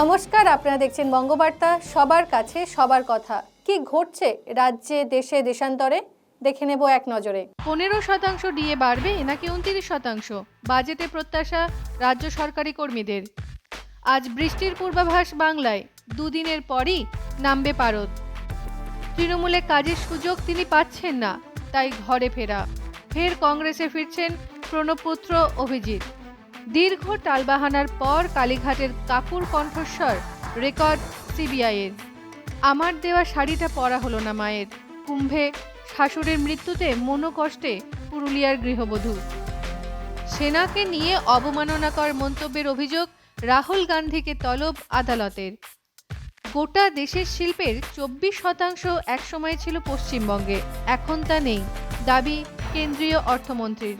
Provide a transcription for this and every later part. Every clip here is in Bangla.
নমস্কার, আপনারা দেখছেন বঙ্গবার্তা। সবার কাছে সবার কথা। কি ঘটছে রাজ্যে, দেশে, দেশান্তরে? দেখে নেব এক নজরে। পনেরো শতাংশ ডিএ বাড়বে নাকি উনত্রিশ শতাংশ? বাজেটে প্রত্যাশা রাজ্য সরকারি কর্মীদের। আজ বৃষ্টির পূর্বাভাস বাংলায়। দুদিনের পরই নামবে পারদ। তৃণমূলে কাজের সুযোগ তিনি পাচ্ছেন না, তাই ঘরে ফেরা। ফের কংগ্রেসে ফিরছেন প্রণবপুত্র অভিজিৎ। দীর্ঘ টালবাহানার পর কালীঘাটের কাপুর কণ্ঠস্বর রেকর্ড সিবিআইয়ের। আমার দেওয়া শাড়িটা পরা হলো না মায়ের। কুম্ভে শাশুড়ির মৃত্যুতে মনোকষ্টে পুরুলিয়ার গৃহবধূ। সেনাকে নিয়ে অবমাননাকর মন্তব্যের অভিযোগ রাহুল গান্ধীকে তলব আদালতের। গোটা দেশের শিল্পের চব্বিশ শতাংশ একসময় ছিল পশ্চিমবঙ্গে। এখন তা নেই, দাবি কেন্দ্রীয় অর্থমন্ত্রীর।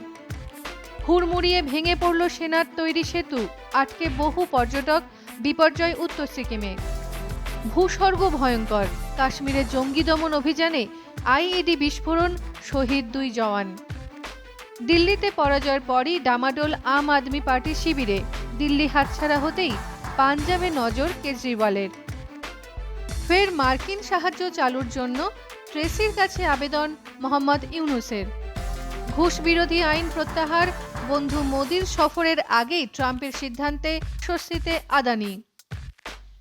হুড়মুড়িয়ে ভেঙে পড়ল সেনার তৈরি সেতু। আটকে বহু পর্যটক, বিপর্যয় উত্তর সিকিমে। ভূস্বর্গ ভয়ঙ্কর। কাশ্মীরে জঙ্গি দমন অভিযানে আইইডি বিস্ফোরণ, শহীদ দুই জওয়ান। দিল্লিতে পরাজয়ের পরই ডামাডোল আম আদমি পার্টির শিবিরে দিল্লি হাতছাড়া হতেই পাঞ্জাবে নজর কেজরিওয়ালের। ফের মার্কিন সাহায্য চালুর জন্য ট্রেসির কাছে আবেদন মোহাম্মদ ইউনুসের। ঘুষ বিরোধী আইন প্রত্যাহার, বন্ধু মোদির সফরের আগেই ট্রাম্পের সিদ্ধান্তে স্বস্তিতে আদানি।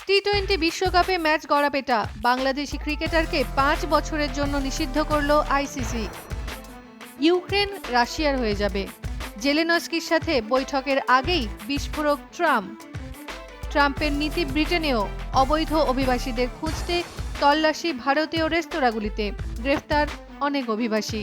টি টোয়েন্টি বিশ্বকাপে ম্যাচ গড়াপেটা বাংলাদেশি ক্রিকেটারকে পাঁচ বছরের জন্য নিষিদ্ধ করল আইসিসি ইউক্রেন রাশিয়ার হয়ে যাবে। জেলেনস্কির সাথে বৈঠকের আগেই বিস্ফোরক ট্রাম্প। ট্রাম্পের নীতি ব্রিটেনেও অবৈধ অভিবাসীদের খুঁজতে তল্লাশি ভারতীয় রেস্তোরাঁগুলিতে। গ্রেফতার অনেক অভিবাসী।